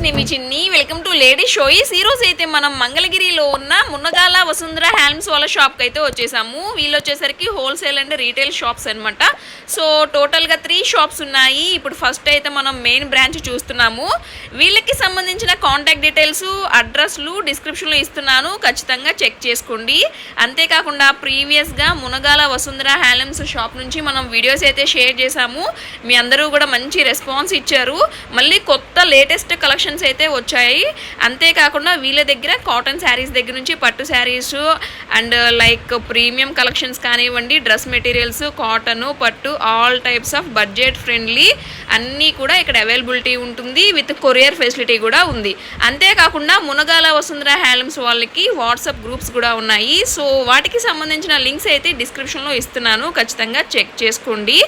Friends నేను మీ చిన్ని welcome to lady షోయిస్ ఈరోజు అయితే మనం మంగళగిరిలో ఉన్న మున్నగాల వసుంధర హ్యాండ్స్ వాళ్ళ షాప్కి అయితే వచ్చేసాము. వీళ్ళు వచ్చేసరికి హోల్సేల్ అండ్ రీటైల్ షాప్స్ అనమాట సో టోటల్గా త్రీ షాప్స్ ఉన్నాయి. ఇప్పుడు ఫస్ట్ అయితే మనం మెయిన్ బ్రాంచ్ చూస్తున్నాము. వీళ్ళకి సంబంధించిన కాంటాక్ట్ డీటెయిల్స్ అడ్రస్లు డిస్క్రిప్షన్లో ఇస్తున్నాను. ఖచ్చితంగా చెక్ చేసుకోండి. అంతేకాకుండా ప్రీవియస్గా మునగాల వసుంధర హ్యాండ్లూమ్స్ షాప్ నుంచి మనం వీడియోస్ అయితే షేర్ చేశాము. మీ అందరూ కూడా మంచి రెస్పాన్స్ ఇచ్చారు. మళ్ళీ కొత్త లేటెస్ట్ కలెక్షన్ కలెక్షన్స్ అయితే వచ్చాయి. అంతేకాకుండా వీళ్ళ దగ్గర కాటన్ శారీస్ దగ్గర నుంచి పట్టు saris and like premium collections కానివ్వండి డ్రెస్ మెటీరియల్స్ కాటన్ పట్టు all types of budget friendly అన్నీ కూడా ఇక్కడ అవైలబిలిటీ ఉంటుంది. విత్ కొరియర్ ఫెసిలిటీ కూడా ఉంది. అంతేకాకుండా మునగాల వసుంధర హ్యాండ్లూమ్స్ వాళ్ళకి వాట్సాప్ గ్రూప్స్ కూడా ఉన్నాయి. సో వాటికి సంబంధించిన లింక్స్ అయితే డిస్క్రిప్షన్లో ఇస్తున్నాను. ఖచ్చితంగా చెక్ చేసుకోండి.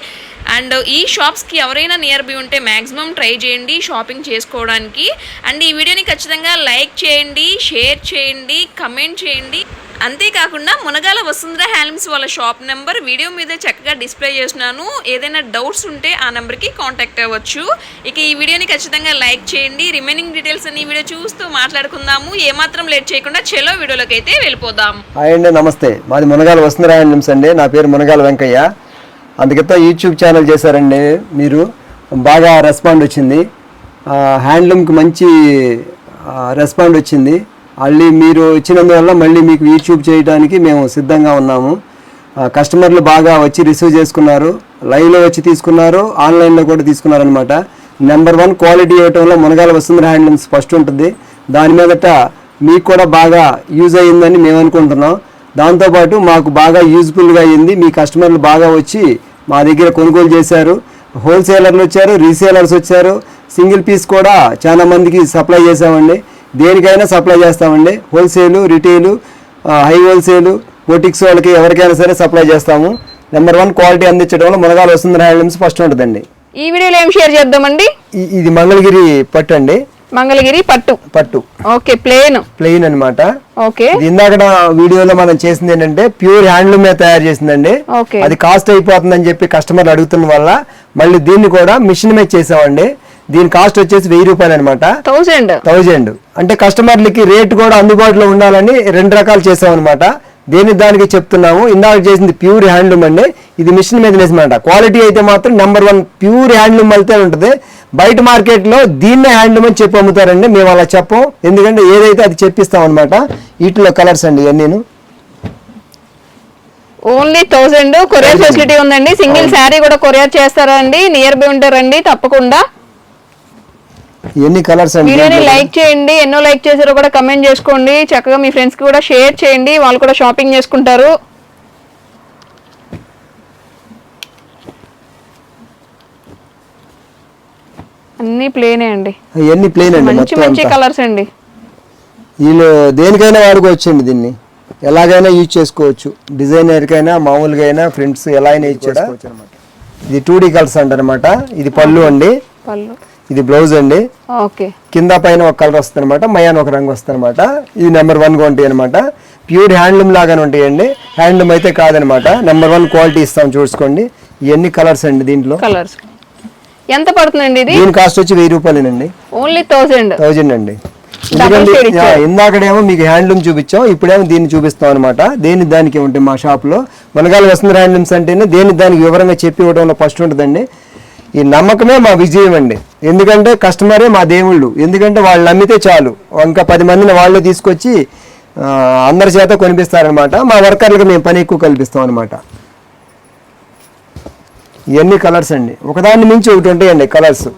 అండ్ ఈ షాప్స్కి ఎవరైనా నియర్ బై ఉంటే మ్యాక్సిమం ట్రై చేయండి షాపింగ్ చేసుకోవడానికి. అండ్ ఈ వీడియోని ఖచ్చితంగా లైక్ చేయండి షేర్ చేయండి కమెంట్ చేయండి. అంతేకాకుండా మునగాల వసుంధర హ్యాండ్లూమ్స్ వాళ్ళ షాప్ నెంబర్ వీడియో మీద చక్కగా డిస్ప్లే చేసినాను ఏదైనా డౌట్స్ ఉంటే ఆ నెంబర్కి కాంటాక్ట్ అవ్వచ్చు. ఇక ఈ వీడియోని ఖచ్చితంగా లైక్ చేయండి. రిమైనింగ్ డీటెయిల్స్ అన్ని వీడియో చూస్తూ మాట్లాడుకుందాము. ఏమాత్రం లేట్ చేయకుండా చెలో వీడియోలోకి అయితే వెళ్ళిపోదాం. హాయ్ అండి నమస్తే. మాది మునగాల వసుంధర హ్యాండ్లూమ్స్ అండి. నా పేరు మునగాల వెంకయ్య. అందుకతో యూట్యూబ్ ఛానల్ చేశారండి మీరు. బాగా రెస్పాండ్ వచ్చింది. హ్యాండ్లూమ్కి మంచి రెస్పాండ్ వచ్చింది. మళ్ళీ మీరు ఇచ్చినందువల్ల మళ్ళీ మీకు యూట్యూబ్ చేయడానికి మేము సిద్ధంగా ఉన్నాము. కస్టమర్లు బాగా వచ్చి రిసీవ్ చేసుకున్నారు. లైవ్లో వచ్చి తీసుకున్నారు. ఆన్లైన్లో కూడా తీసుకున్నారు అనమాట నెంబర్ వన్ క్వాలిటీ ఇవ్వటంలో మునగాల వసుంధర హ్యాండ్లూమ్స్ ఫస్ట్ ఉంటుంది. దాని మీదట మీకు కూడా బాగా యూజ్ అయ్యిందని మేము అనుకుంటున్నాం. దాంతోపాటు మాకు బాగా యూజ్ఫుల్గా అయ్యింది మీ కస్టమర్లు బాగా వచ్చి మా దగ్గర కొనుగోలు చేశారు. హోల్సేలర్లు వచ్చారు రీసేలర్స్ వచ్చారు. సింగిల్ పీస్ కూడా చాలా మందికి సప్లై చేసామండి దేనికైనా సప్లై చేస్తామండి. హోల్సేలు రిటైలు హై హోల్సేలు బొటిక్స్ వాళ్ళకి ఎవరికైనా సరే సప్లై చేస్తాము. నెంబర్ వన్ క్వాలిటీ అందించడంలో మునగాలు వస్తుంది హ్యాండ్లూమ్స్ ఫస్ట్ ఉంటుందండి. ఈ వీడియోలో ఏం షేర్ చేద్దామండి? ఇది మంగళగిరి పట్టు అండి మంగళగిరి పట్టు. పట్టు. Okay plain. ప్లెయిన్ అన్నమాట. ఓకే. ఇది ఇందాక వీడియోలో మనం చేసింది ఏంటంటే ప్యూర్ హ్యాండ్లూమ్ మీద తయారు చేసిందండి. ఓకే. అది కాస్ట్ అయిపోతుందని చెప్పి కస్టమర్లు అడుగుతున్న వల్ల మళ్ళీ దీన్ని కూడా మిషన్ మీద చేసామండి. దీని కాస్ట్ వచ్చేసి వెయ్యి రూపాయలు అనమాట థౌజండ్. థౌజండ్. అంటే కస్టమర్లకి రేట్ కూడా అందుబాటులో ఉండాలని రెండు రకాలు చేసామన్నమాట దేని దానికి చెప్తున్నాము? ఇందాక చేసింది ప్యూర్ హ్యాండ్లూమ్ అండి. ఇది మిషన్ మీద వేసమాట క్వాలిటీ అయితే మాత్రం నెంబర్ వన్ ప్యూర్ హ్యాండ్లూమ్ వెళ్తే ఉంటుంది. బయట మార్కెట్లో దీన్నే హ్యాండ్లూమ్ అని చెప్పి అమ్ముతారండి. మేము అలా చెప్పం. ఎందుకంటే ఏదైతే అది చెప్పిస్తాం అనమాట వీటిలో కలర్స్ అండి ఇవన్నీను ఓన్లీ థౌజండ్. కొరియర్ ఫెసిలిటీ ఉందండి. సింగిల్ శారీ కూడా కొరియర్ చేస్తారా అండి నియర్ బై ఉంటారండి. తప్పకుండా. ఇవన్నీ కలర్స్ అండి వీడియోని లైక్ చేయండి. ఎన్నో లైక్ చేశారో కూడా కమెంట్ చేసుకోండి. చక్కగా మీ ఫ్రెండ్స్కి కూడా షేర్ చేయండి. వాళ్ళు కూడా షాపింగ్ చేసుకుంటారు. అన్ని ప్లేనే అండి. ఇవన్నీ ప్లేన్ అండి మంచి మంచి కలర్స్ అండి. వీళ్ళు దేనికైనా వాడుకోవచ్చు అండి దీన్ని. ఎలాగైనా యూజ్ చేసుకోవచ్చు. డిజైనర్కైనా మామూలుగా అయినా ఫ్రెండ్స్ ఎలా అయినా యూజ్ చేసుకోవచ్చు అనమాట ఇది టూ డీ కలర్స్ అంటారనమాట ఇది పళ్ళు అండి. పళ్ళు. ఇది బ్లౌజ్ అండి. ఓకే. కింద పైన ఒక కలర్ వస్తుంది అనమాట మయాన్ ఒక రంగు వస్తుంది అనమాట ఇది నెంబర్ వన్గా ఉంటాయి అనమాట ప్యూర్ హ్యాండ్లూమ్ లాగానే ఉంటాయండి. హ్యాండ్లూమ్ అయితే కాదనమాట నెంబర్ వన్ క్వాలిటీ ఇస్తాం చూసుకోండి. ఇవన్నీ కలర్స్ అండి దీంట్లో. కలర్స్ ఎంత పడుతుందండి ఇది? దీని కాస్ట్ వచ్చి వెయ్యి రూపాయలేనండి. ఓన్లీ థౌజండ్ థౌజండ్ అండి ఇందాకడేమో మీకు హ్యాండ్లూమ్ చూపించాం ఇప్పుడేమో దీన్ని చూపిస్తాం అనమాట దేని దానికి ఉంటాయి మా షాప్లో. మనగాల వస్తుంది హ్యాండ్లూమ్స్ అంటేనే దేని దానికి వివరంగా చెప్పి ఇవ్వడంలో ఫస్ట్ ఉంటుందండి. ఈ నమ్మకమే మా విజయం అండి. ఎందుకంటే కస్టమరే మా దేవుళ్ళు. ఎందుకంటే వాళ్ళు నమ్మితే చాలు. ఇంకా పది మందిని వాళ్ళు తీసుకొచ్చి అందరి చేత కొనిపిస్తారనమాట మా వర్కర్లకు మేము పని ఎక్కువ కల్పిస్తాం అనమాట ఇవన్నీ కలర్స్ అండి. ఒకదాన్ని మించి ఒకటి ఉంటాయండి కలర్స్.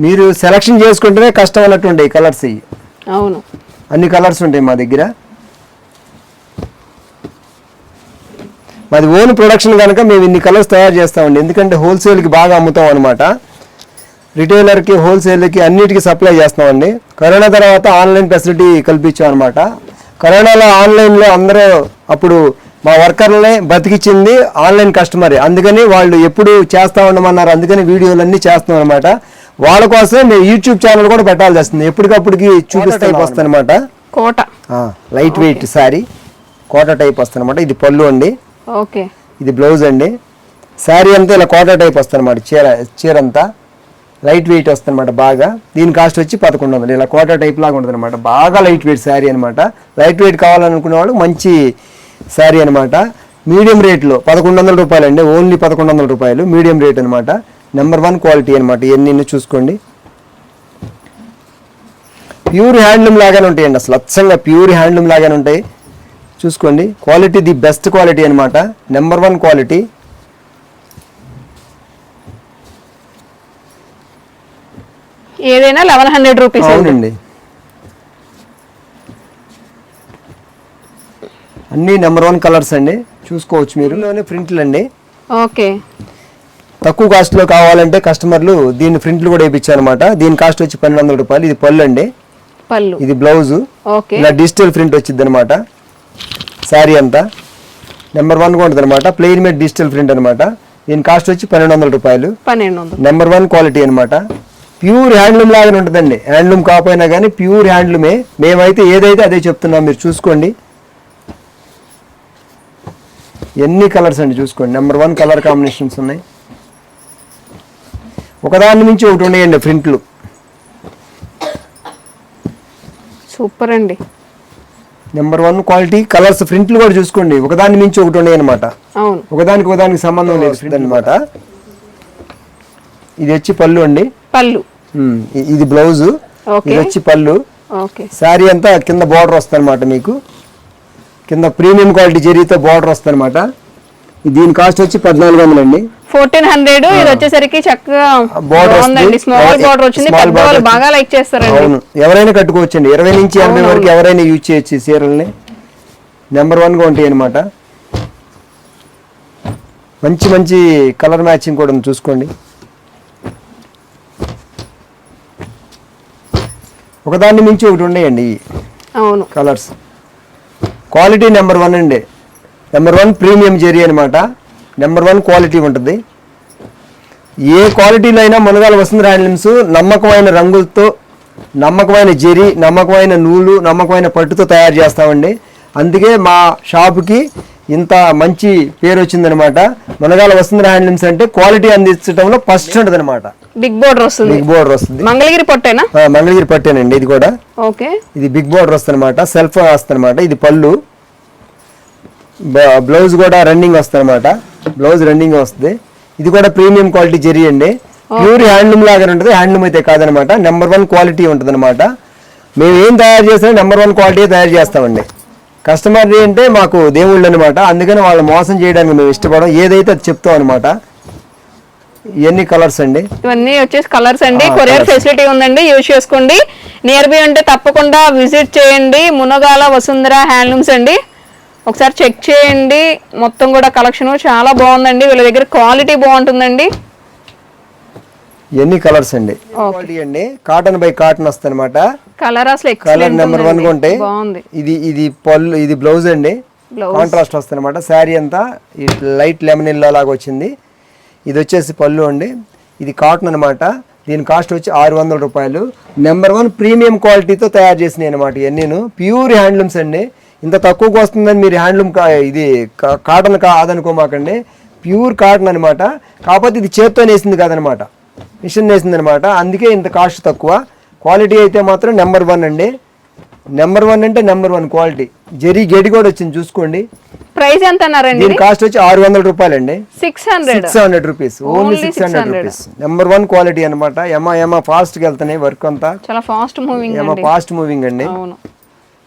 మీరు సెలక్షన్ చేసుకుంటేనే కష్టం అన్నట్టు ఈ కలర్స్ ఇవి. అవును. అన్ని కలర్స్ ఉంటాయి మా దగ్గర. మాది ఓన్ ప్రొడక్షన్ కనుక మేము ఇన్ని కలర్స్ తయారు చేస్తామండి. ఎందుకంటే హోల్సేల్కి బాగా అమ్ముతాం అనమాట రిటైలర్కి హోల్సేల్కి అన్నిటికీ సప్లై చేస్తామండి. కరోనా తర్వాత ఆన్లైన్ ఫెసిలిటీ కల్పించాం అనమాట కరోనాలో ఆన్లైన్లో అందరూ అప్పుడు మా వర్కర్లనే బతికిచ్చింది ఆన్లైన్ కస్టమరే. అందుకని వాళ్ళు ఎప్పుడు చేస్తా ఉండమన్నారు. అందుకని వీడియోలన్నీ చేస్తాం అనమాట వాళ్ళ కోసం మేము యూట్యూబ్ ఛానల్ కూడా పెట్టాల్సి వస్తుంది. ఎప్పటికప్పటికి చూపిస్తే వస్తుంది. అనమాట Kota light weight sari Kota type వస్తుంది అనమాట ఇది పళ్ళు అండి. ఓకే. ఇది బ్లౌజ్ అండి. శారీ అంతా ఇలా కోటా టైప్ వస్తుంది అనమాట చీర చీర అంతా లైట్ వెయిట్ వస్తుంది అనమాట బాగా. దీని కాస్ట్ వచ్చి పదకొండు వందలు. ఇలా కోటా టైప్ లాగా ఉంటుంది అనమాట బాగా లైట్ వెయిట్ శారీ అనమాట లైట్ వెయిట్ కావాలనుకునే వాళ్ళు మంచి శారీ అనమాట మీడియం రేట్లో పదకొండు వందల రూపాయలు అండి. ఓన్లీ పదకొండు వందల రూపాయలు. మీడియం రేట్ అనమాట నెంబర్ వన్ క్వాలిటీ అనమాట ఇవన్నీ చూసుకోండి. ప్యూర్ హ్యాండ్లూమ్ లాగానే ఉంటాయండి అసలు. అచ్చంగా ప్యూర్ హ్యాండ్లూమ్ లాగానే ఉంటాయి. చూసుకోండి. క్వాలిటీ ది బెస్ట్ క్వాలిటీ అనమాట నెంబర్ వన్ క్వాలిటీ ఏదైనా లెవెన్ హండ్రెడ్ రూపీస్ అవునండి. అన్ని నెంబర్ వన్ కలర్స్ అండి. చూసుకోవచ్చు మీరు. ప్రింట్లు అండి. ఓకే. తక్కువ కాస్ట్లో కావాలంటే కస్టమర్లు దీని ప్రింట్లు కూడా వేయించారనమాట దీని కాస్ట్ వచ్చి పన్నెండు వందల రూపాయలు. ఇది పళ్ళు అండి. పళ్ళు. ఇది బ్లౌజ్. ఓకే. ఇలా డిజిటల్ ప్రింట్ వచ్చింది అనమాట శారీ అంతా. నెంబర్ వన్ ఉంటుంది అనమాట ప్లెయిన్ మేడ్ డిజిటల్ ప్రింట్ అనమాట దీని కాస్ట్ వచ్చి పన్నెండు వందల రూపాయలు. పన్నెండు నెంబర్ వన్ క్వాలిటీ అనమాట ప్యూర్ హ్యాండ్లూమ్ లాగానే ఉంటుందండి. హ్యాండ్లూమ్ కాకపోయినా కానీ ప్యూర్ హ్యాండ్లూమే. మేమైతే ఏదైతే అదే చెప్తున్నాం మీరు చూసుకోండి. ఎన్ని కలర్స్ అండి చూసుకోండి. నెంబర్ వన్ కలర్ కాంబినేషన్స్ ఉన్నాయి. ఒకదాని నుంచి ఒకటి ఉన్నాయండి ప్రింట్లు. సూపర్ అండి. నెంబర్ వన్ క్వాలిటీ కలర్స్ ప్రింట్లు కూడా చూసుకోండి. ఒకదాని మించి ఒకటి ఉన్నాయి అనమాట ఒకదానికి ఒకదానికి సంబంధం లేదు అనమాట ఇది వచ్చి పళ్ళు అండి. పళ్ళు. ఇది బ్లౌజ్. ఇది వచ్చి పళ్ళు. శారీ అంతా కింద బార్డర్ వస్తుంది మీకు. కింద ప్రీమియం క్వాలిటీ జరీతో బార్డర్ వస్తుంది అనమాట దీని కాస్ట్ వచ్చి పద్నాలుగు వందలు అండి ఫోర్టీన్ హండ్రెడ్. ఇది వచ్చేసరికి చక్కగా వస్తుంది. స్మాల్ బార్డర్ వచ్చింది. బాగా లైక్ చేస్తారండి. అవును. ఎవరైనా కట్టుకోవచ్చండి. ఇరవై నుంచి యాభై వరకు ఎవరైనా యూజ్ చేయొచ్చు ఈ చీరల్ని. నెంబర్ వన్గా ఉంటాయి అనమాట మంచి మంచి కలర్ మ్యాచింగ్ కూడా చూసుకోండి. ఒకదాన్ని మించి ఒకటి ఉన్నాయండి. అవును. కలర్స్. క్వాలిటీ నెంబర్ వన్ అండి. నెంబర్ వన్ ప్రీమియం జెరీ అనమాట నెంబర్ వన్ క్వాలిటీ ఉంటుంది. ఏ క్వాలిటీలో అయినా మునగాల వసంత హ్యాండ్లూమ్స్ నమ్మకమైన రంగులతో నమ్మకమైన జెరీ నమ్మకమైన నూలు నమ్మకమైన పట్టుతో తయారు చేస్తామండి. అందుకే మా షాప్కి ఇంత మంచి పేరు వచ్చిందనమాట మునగాల వసంత హ్యాండ్లూమ్స్ అంటే క్వాలిటీ అందించడంలో ఫస్ట్ ఉంటుంది అనమాట బిగ్ బోర్డర్ వస్తుంది. బిగ్ బోర్డర్ వస్తుంది. మంగళగిరి పొట్టేనా? మంగళగిరి పట్టేనండి ఇది కూడా. ఓకే. ఇది బిగ్ బోర్డర్ వస్తుందన్నమాట. సెల్ఫ్ వస్తుందన్నమాట. ఇది పళ్ళు. బ్లౌజ్ కూడా రన్నింగ్ వస్తుందన్నమాట. బ్లౌజ్ రన్నింగ్ వస్తుంది. ఇది కూడా ప్రీమియం క్వాలిటీ జెరీ అండి. ప్యూర్ హ్యాండ్లూమ్ లాగానే ఉంటుంది. హ్యాండ్లూమ్ అయితే కాదనమాట నెంబర్ వన్ క్వాలిటీ ఉంటుంది అనమాట మేము ఏం తయారు చేసినా నెంబర్ వన్ క్వాలిటీ తయారు చేస్తామండి. కస్టమర్ అంటే మాకు దేవుళ్ళు అనమాట అందుకని వాళ్ళు మోసం చేయడానికి మేము ఇష్టపడం ఏదైతే అది చెప్తాం అనమాట ఇవన్నీ కలర్స్ అండి? ఇవన్నీ వచ్చేసి కలర్స్ అండి. కొరియర్. ఫెసిలిటీ ఉందండి యూజ్ చేసుకోండి. నియర్ బై ఉంటే తప్పకుండా విజిట్ చేయండి. మునగాల వసుంధర హ్యాండ్లూమ్స్ అండి. ఒకసారి చెక్ చేయండి. మొత్తం కూడా కలెక్షన్ చాలా బాగుందండి. వీళ్ళ దగ్గర క్వాలిటీ బాగుంటుందండి. ఇవన్నీ కలర్స్ అండి? క్వాలిటీ అండి. కాటన్ బై కాటన్ వస్తుంది అనమాట కలర్ అసలు కలర్ నెంబర్ వన్ బాగుంది. ఇది ఇది పళ్ళు ఇది బ్లౌజ్ అండి. కాంట్రాస్ట్ వస్తుంది అనమాట శారీ అంతా లైట్ లెమన్ ఇల్లా లాగా వచ్చింది. ఇది వచ్చేసి పళ్ళు అండి. ఇది కాటన్ అనమాట దీని కాస్ట్ వచ్చి ఆరు వందల రూపాయలు. నెంబర్ వన్ ప్రీమియం క్వాలిటీతో తయారు చేసినాయి అనమాట ఇవన్నీను ప్యూర్ హ్యాండ్లూమ్స్ అండి. ఇంత తక్కువకు వస్తుందని మీరు హ్యాండ్లూమ్ కా ఇది కా- కాటన్ కాదనుకోమాకండి ప్యూర్ కాటన్ అనమాట కాకపోతే ఇది చేత్తో నేసింది కాదనమాట మిషన్ వేసింది అనమాట అందుకే ఇంత కాస్ట్ తక్కువ. క్వాలిటీ అయితే మాత్రం నెంబర్ వన్ అండి. నెంబర్ వన్ అంటే నెంబర్ వన్ క్వాలిటీ. జరీ గెడి కూడా వచ్చింది చూసుకోండి. ప్రైస్ ఎంత అన్నారండి? దీని కాస్ట్ వచ్చి ఆరు వందల రూపాయలు అండి six hundred six hundred rupees only six hundred 600. Rupees number one quality అనమాట ఎమ ఎమ ఫాస్ట్గా వెళ్తున్నాయి వర్క్ అంతా. చాలా ఫాస్ట్ మూవింగ్ ఎమ ఫాస్ట్ మూవింగ్ అండి. అవును.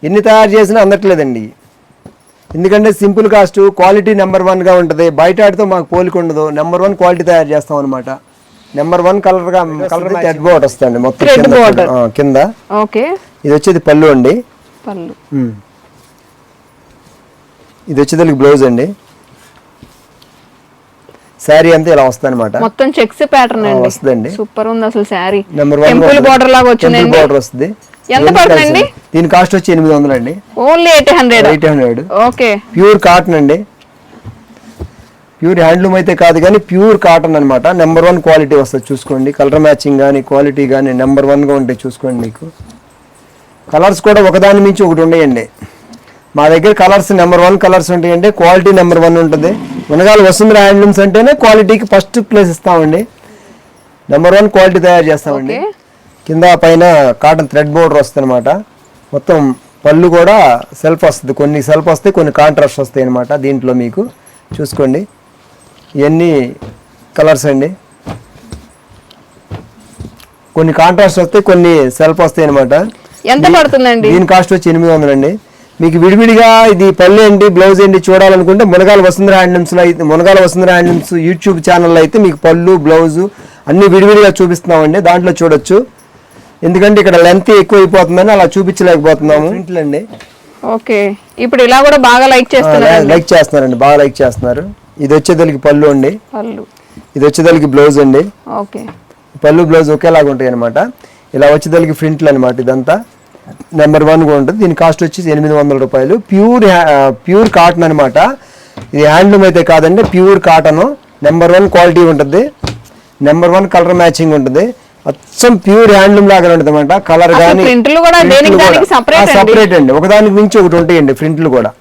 ఎన్ని తయారు చేసినా అందట్లేదండి. ఎందుకంటే సింపుల్ కాస్ట్ క్వాలిటీ నెంబర్ వన్గా ఉంటుంది. బయట ఆడితో మాకు పోలిక ఉండదు. నెంబర్ వన్ క్వాలిటీ తయారు చేస్తాం అనమాట నెంబర్ వన్ కలర్గా కలర్ థ్రెడ్ బోర్డ్ వస్తుంది మొత్తం కింద. ఓకే ఇది వచ్చేది పళ్ళు అండి. పళ్ళు. ఇది వచ్చేది బ్లౌజ్ అండి. శారీ అంతా ఇలా వస్తుంది అనమాట మొత్తం చెక్స్ ప్యాటర్న్ అండి. వస్తుందండి. సూపర్ ఉంది అసలు sari. Number one temple border లాగా వచ్చిందండి. బార్డర్ వస్తుంది. ఎంత పడుతుందండి? దీని కాస్ట్ వచ్చి ఎనిమిది వందలు అండి. Only eight hundred eight hundred okay pure cotton అండి. ప్యూర్ హ్యాండ్లూమ్ అయితే కాదు కానీ ప్యూర్ కాటన్ అనమాట నెంబర్ వన్ క్వాలిటీ వస్తుంది. చూసుకోండి. కలర్ మ్యాచింగ్ కానీ క్వాలిటీ కానీ నెంబర్ వన్గా ఉంటాయి చూసుకోండి మీకు. కలర్స్ కూడా ఒకదాని మించి ఒకటి ఉన్నాయండి మా దగ్గర కలర్స్ నెంబర్ వన్ కలర్స్ ఉంటాయండి. క్వాలిటీ నెంబర్ వన్ ఉంటుంది. మునగాల వసుంధర హ్యాండ్లూమ్స్ అంటేనే క్వాలిటీకి ఫస్ట్ ప్లేస్ ఇస్తామండి. నెంబర్ వన్ క్వాలిటీ తయారు చేస్తామండి. కింద పైన కాటన్ థ్రెడ్ బోర్డర్ వస్తుంది అనమాట మొత్తం పళ్ళు కూడా సెల్ఫ్ వస్తుంది. కొన్ని సెల్ఫ్ వస్తాయి కొన్ని కాంట్రాస్ట్ వస్తాయి అనమాట దీంట్లో మీకు. చూసుకోండి. ఇవన్నీ కలర్స్ అండి. కొన్ని కాంట్రాస్ట్ వస్తాయి కొన్ని సెల్ఫ్ వస్తాయి అనమాట ఎంత పడుతుందండి? దీని కాస్ట్ వచ్చి ఎనిమిది వందలు అండి మీకు విడివిడిగా ఇది పళ్ళు ఏంటి బ్లౌజ్ ఏంటి చూడాలనుకుంటే మునగాల వసుంధర హ్యాండ్లూమ్స్లో అయితే మునగాల వసుంధర హ్యాండ్లూమ్స్ యూట్యూబ్ ఛానల్లో అయితే మీకు పళ్ళు బ్లౌజు అన్ని విడివిడిగా చూపిస్తున్నామండి. దాంట్లో చూడొచ్చు. ఎందుకంటే ఇక్కడ లెంత్ ఎక్కువ అయిపోతుందని అలా చూపించలేకపోతున్నాము. అండి ఓకే. ఇప్పుడు ఇలా కూడా బాగా లైక్ చేస్తున్నారు లైక్ చేస్తున్నారండి. బాగా లైక్ చేస్తున్నారు. ఇది వచ్చేదలికి పళ్ళు అండి. పళ్ళు. ఇది వచ్చేదలికి బ్లౌజ్ అండి. ఓకే. పళ్ళు బ్లౌజ్ ఒకేలాగా ఉంటాయి అనమాట ఇలా వచ్చేదలికి ఫ్రింట్లు అనమాట ఇదంతా. నెంబర్ వన్గా ఉంటుంది. దీని కాస్ట్ వచ్చి ఎనిమిది వందల రూపాయలు. ప్యూర్ ప్యూర్ కాటన్ అనమాట ఇది హ్యాండ్లూమ్ అయితే కాదండి pure cotton number one quality ఉంటుంది. నెంబర్ వన్ కలర్ మ్యాచింగ్ ఉంటుంది. అచ్చం ప్యూర్ హ్యాండ్లూమ్ లాగా ఉంటుంది అనమాట కలర్ కానీ ప్రింట్లు కూడా. సపరేట్ అండి? ఒకదానికి మించి ఒకటి ఉంటాయండి ప్రింట్లు కూడా.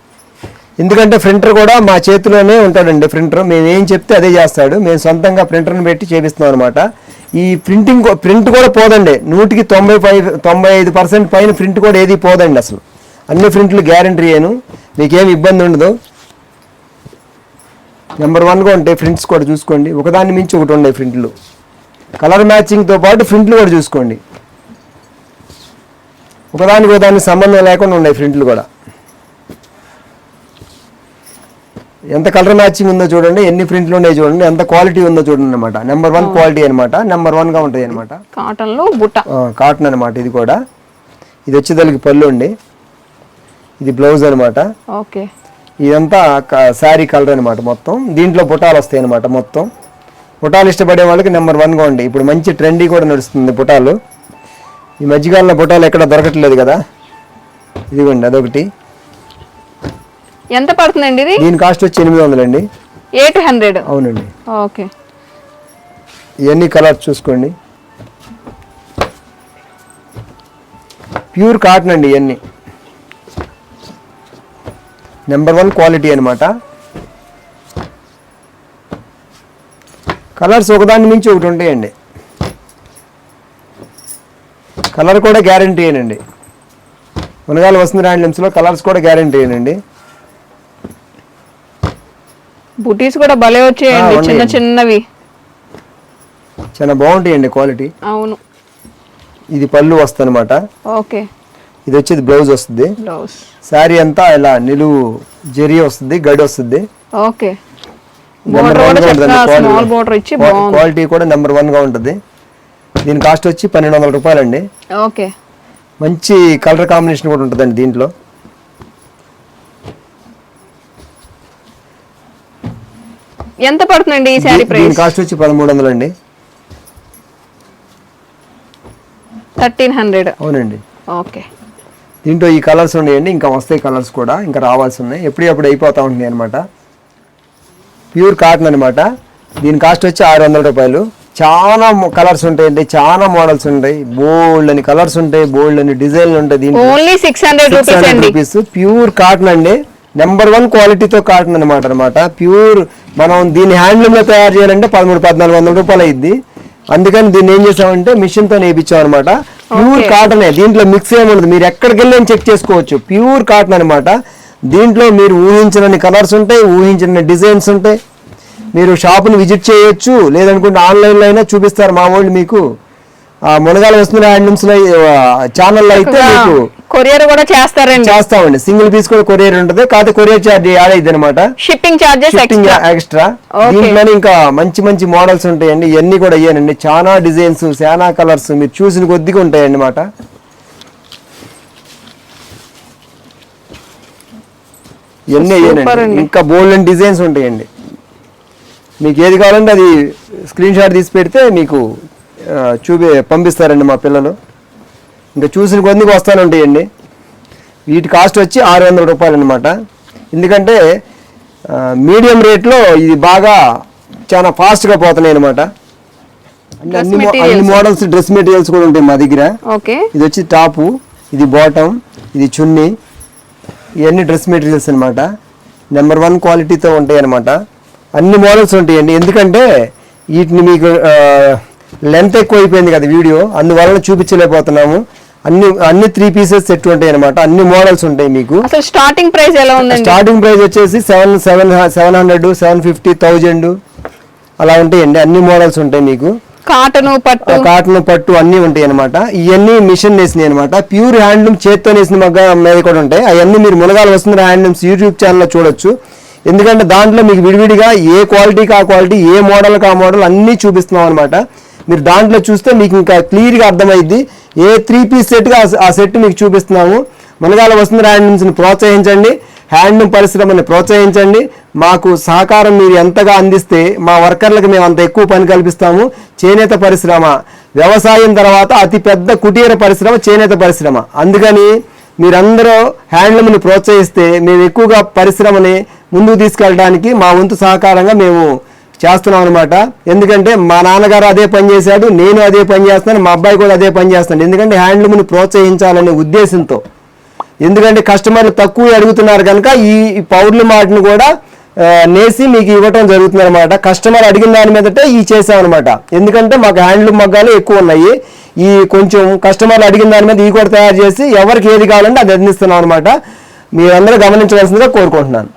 ఎందుకంటే ప్రింటర్ కూడా మా చేతిలోనే ఉంటాడండి ప్రింటర్ మేము ఏం చెప్తే అదే చేస్తాడు. మేము సొంతంగా ప్రింటర్ని పెట్టి చేపిస్తాం అనమాట ఈ ప్రింటింగ్ ప్రింట్ కూడా పోదండి. నూటికి తొంభై ఫైవ్ తొంభై ఐదు పర్సెంట్ పైన ప్రింట్ కూడా ఏది పోదండి అసలు. అన్ని ప్రింట్లు గ్యారంటీ అయ్యాను మీకేం ఇబ్బంది ఉండదు. నెంబర్ వన్గా ఉంటాయి ప్రింట్స్ కూడా చూసుకోండి. ఒకదాన్ని మించి ఒకటి ఉండే ప్రింట్లు. కలర్ మ్యాచింగ్తో పాటు ప్రింట్లు కూడా చూసుకోండి. ఒకదానికి ఒకదానికి సంబంధం లేకుండా ఉన్నాయి ప్రింట్లు కూడా. ఎంత కలర్ మ్యాచింగ్ ఉందో చూడండి ఎన్ని ప్రింట్లు ఉన్నాయి చూడండి ఎంత క్వాలిటీ ఉందో చూడండి అనమాట నెంబర్ వన్ క్వాలిటీ అనమాట నెంబర్ వన్గా ఉంటుంది అనమాట కాటన్లో బుట్ట. కాటన్ అనమాట ఇది కూడా. ఇది వచ్చేదానికి పళ్ళు అండి ఇది బ్లౌజ్ అనమాట ఓకే. ఇదంతా శారీ కలర్ అనమాట మొత్తం. దీంట్లో పుటాలు వస్తాయి అనమాట మొత్తం. పుటాలు ఇష్టపడే వాళ్ళకి నెంబర్ వన్గా ఉండి. ఇప్పుడు మంచి ట్రెండీ కూడా నడుస్తుంది పుటాలు ఈ మధ్యకాలంలో పుటాలు ఎక్కడ దొరకట్లేదు కదా. ఇదిగోండి అదొకటి. ఎంత పడుతుందండి ఇది? దీని కాస్ట్ వచ్చి ఎనిమిది వందలండి. ఎయిట్ హండ్రెడ్ అవునండి. ఓకే ఇవన్నీ కలర్స్ చూసుకోండి. ప్యూర్ కాటన్ అండి ఇవన్నీ. నెంబర్ వన్ క్వాలిటీ అనమాట కలర్స్ ఒకదాని మించి ఒకటి ఉంటాయండి. కలర్ కూడా గ్యారంటీ ఏనండి మునగాల వస్తుంది హ్యాండ్లూమ్స్లో కలర్స్ కూడా గ్యారంటీ ఏనండి బుటీస్ కూడా భలే వచ్చేయండి చిన్న. చిన్నవి. చాలా బాగుంటాయండి క్వాలిటీ. అవును. ఇది పళ్ళు వస్తుంది ఓకే. ఇది వచ్చేది బ్లౌజ్ వస్తుంది. బ్లౌజ్. శారీ అంతా ఇలా నిలువు జెరీ వస్తుంది గడి వస్తుంది. ఓకే. క్వాలిటీ కూడా నెంబర్ వన్గా ఉంటుంది. దీని కాస్ట్ వచ్చి పన్నెండు వందల రూపాయలండి. ఓకే. మంచి కలర్ కాంబినేషన్ కూడా ఉంటుందండి దీంట్లో. ఎంత పడుతుందండి ఈ శారీ ప్రైస్? కాస్ట్ వచ్చి పదమూడు వందలు అండి థర్టీన్ హండ్రెడ్. అవునండి. ఓకే. దీంట్లో ఈ కలర్స్ ఉన్నాయండి ఇంకా వస్తాయి కలర్స్ కూడా ఇంకా రావాల్సి ఉన్నాయి. ఎప్పుడప్పుడు అయిపోతూ ఉంటుంది అనమాట ప్యూర్ కాటన్ అనమాట దీని కాస్ట్ వచ్చి ఆరు వందల రూపాయలు. చాలా కలర్స్ ఉంటాయండి చాలా మోడల్స్ ఉంటాయి. బోల్డ్ అని కలర్స్ ఉంటాయి బోల్డ్ అని డిజైన్లు ఉంటాయి దీంట్లో. Only six hundred rupees pure cotton అండి. నెంబర్ వన్ క్వాలిటీతో కాటన్ అనమాట అనమాట ప్యూర్ మనం దీన్ని హ్యాండ్లూమ్లో తయారు చేయాలంటే పదమూడు పద్నాలుగు వందల రూపాయలు అయింది అందుకని దీన్ని ఏం చేసామంటే మిషన్తో నేర్పించాం అనమాట ప్యూర్ కాటనే దీంట్లో మిక్స్ ఏముండదు మీరు ఎక్కడికి వెళ్ళి చెక్ చేసుకోవచ్చు. ప్యూర్ కాటన్ అనమాట దీంట్లో మీరు ఊహించినన్ని కలర్స్ ఉంటాయి ఊహించిన డిజైన్స్ ఉంటాయి. మీరు షాప్ని విజిట్ చేయొచ్చు. లేదనుకుంటే ఆన్లైన్లో అయినా చూపిస్తారు మా వాళ్ళు మీకు. ఆ మునగాల వస్తున్న హ్యాండ్లూమ్స్లో ఛానల్లో అయితే మీకు కొరియర్ కూడా చేస్తారండి. చేస్తామండి. సింగిల్ పీస్ కూడా కొరియర్ ఉంటుంది. కాకపోతే కొరియర్ ఛార్జ్ యాడ్ అయింది అనమాట షిప్పింగ్ చార్జెస్ షిప్పింగ్ ఎక్స్ట్రా. దీంట్లోనే ఇంకా మంచి మంచి మోడల్స్ ఉంటాయండి. ఇవన్నీ కూడా అయ్యానండి చాలా డిజైన్స్ చాలా కలర్స్ మీరు చూసిన కొద్దిగా ఉంటాయండి అన్నమాట ఇవన్నీ అయ్యానండి. ఇంకా బోల్డ్ అండ్ డిజైన్స్ ఉంటాయండి. మీకు ఏది కావాలంటే అది స్క్రీన్ షాట్ తీసి పెడితే మీకు చూపి పంపిస్తారండి మా పిల్లలు. ఇంకా చూసిన కొద్దిగా వస్తానే ఉంటాయండి. వీటి కాస్ట్ వచ్చి ఆరు వందల రూపాయలు అనమాట ఎందుకంటే మీడియం రేట్లో ఇది బాగా చాలా ఫాస్ట్గా పోతున్నాయి అనమాట అన్ని మోడల్స్ డ్రెస్ మెటీరియల్స్ కూడా ఉంటాయి మా దగ్గర. ఓకే. ఇది వచ్చి టాపు ఇది బాటమ్ ఇది చున్నీ ఇవన్నీ డ్రెస్ మెటీరియల్స్ అనమాట నెంబర్ వన్ క్వాలిటీతో ఉంటాయి అనమాట అన్ని మోడల్స్ ఉంటాయండి. ఎందుకంటే వీటిని మీకు లెంత్ ఎక్కువ అయిపోయింది కదా వీడియో. అందువలన చూపించలేకపోతున్నాము. అన్ని అన్ని త్రీ పీసెస్ సెట్ ఉంటాయి అనమాట అన్ని మోడల్స్ ఉంటాయి మీకు. అసలు స్టార్టింగ్ ప్రైస్ ఎలా ఉందండి? స్టార్టింగ్ ప్రైస్ వచ్చేసి seven seven seven hundred seven fifty thousand అలా ఉంటాయండి. అన్ని మోడల్స్ ఉంటాయి మీకు. కాటన్ పట్టు. కాటన్ పట్టు అన్నీ ఉంటాయి అనమాట ఇవన్నీ మిషన్ నేసినాయి అనమాట ప్యూర్ హ్యాండ్లూమ్ చేత్తో నేసిన మగ్గ మీద కూడా ఉంటాయి. అవన్నీ మీరు మునగాల వస్తుంది హ్యాండ్లూమ్స్ యూట్యూబ్ ఛానల్లో చూడొచ్చు. ఎందుకంటే దాంట్లో మీకు విడివిడిగా ఏ క్వాలిటీకి ఆ క్వాలిటీ ఏ మోడల్కి ఆ మోడల్ అన్నీ చూపిస్తున్నాం అనమాట మీరు దాంట్లో చూస్తే మీకు ఇంకా క్లియర్గా అర్థమైద్ది. ఏ త్రీ పీస్ సెట్గా ఆ సెట్ మీకు చూపిస్తున్నాము. మనగాల వస్తుంది హ్యాండ్లూమ్స్ని ప్రోత్సహించండి. హ్యాండ్లూమ్ పరిశ్రమని ప్రోత్సహించండి. మాకు సహకారం మీరు ఎంతగా అందిస్తే మా వర్కర్లకు మేము అంత ఎక్కువ పని కల్పిస్తాము. చేనేత పరిశ్రమ. వ్యవసాయం తర్వాత అతిపెద్ద కుటీర పరిశ్రమ చేనేత పరిశ్రమ. అందుకని మీరందరూ హ్యాండ్లూమ్ని ప్రోత్సహిస్తే మేము ఎక్కువగా పరిశ్రమని ముందుకు తీసుకెళ్ళడానికి మా వంతు సహకారంగా మేము చేస్తున్నాం అనమాట ఎందుకంటే మా నాన్నగారు అదే పని చేశాడు నేను అదే పని చేస్తాను మా అబ్బాయి కూడా అదే పని చేస్తున్నాడు. ఎందుకంటే హ్యాండ్లూమ్ని ప్రోత్సహించాలనే ఉద్దేశంతో. ఎందుకంటే కస్టమర్లు తక్కువ అడుగుతున్నారు కనుక ఈ ఈ పౌర్లు మాటను కూడా నేసి మీకు ఇవ్వటం జరుగుతుంది అనమాట కస్టమర్ అడిగిన దాని మీదటే ఈ చేసామన్నమాట ఎందుకంటే మాకు హ్యాండ్లూమ్ మగ్గాలు ఎక్కువ ఉన్నాయి. ఈ కొంచెం కస్టమర్లు అడిగిన దాని మీద ఈ కూడా తయారు చేసి ఎవరికి ఏది కావాలంటే అది అందిస్తున్నాం అనమాట మీరందరూ గమనించవలసిందిగా కోరుకుంటున్నాను.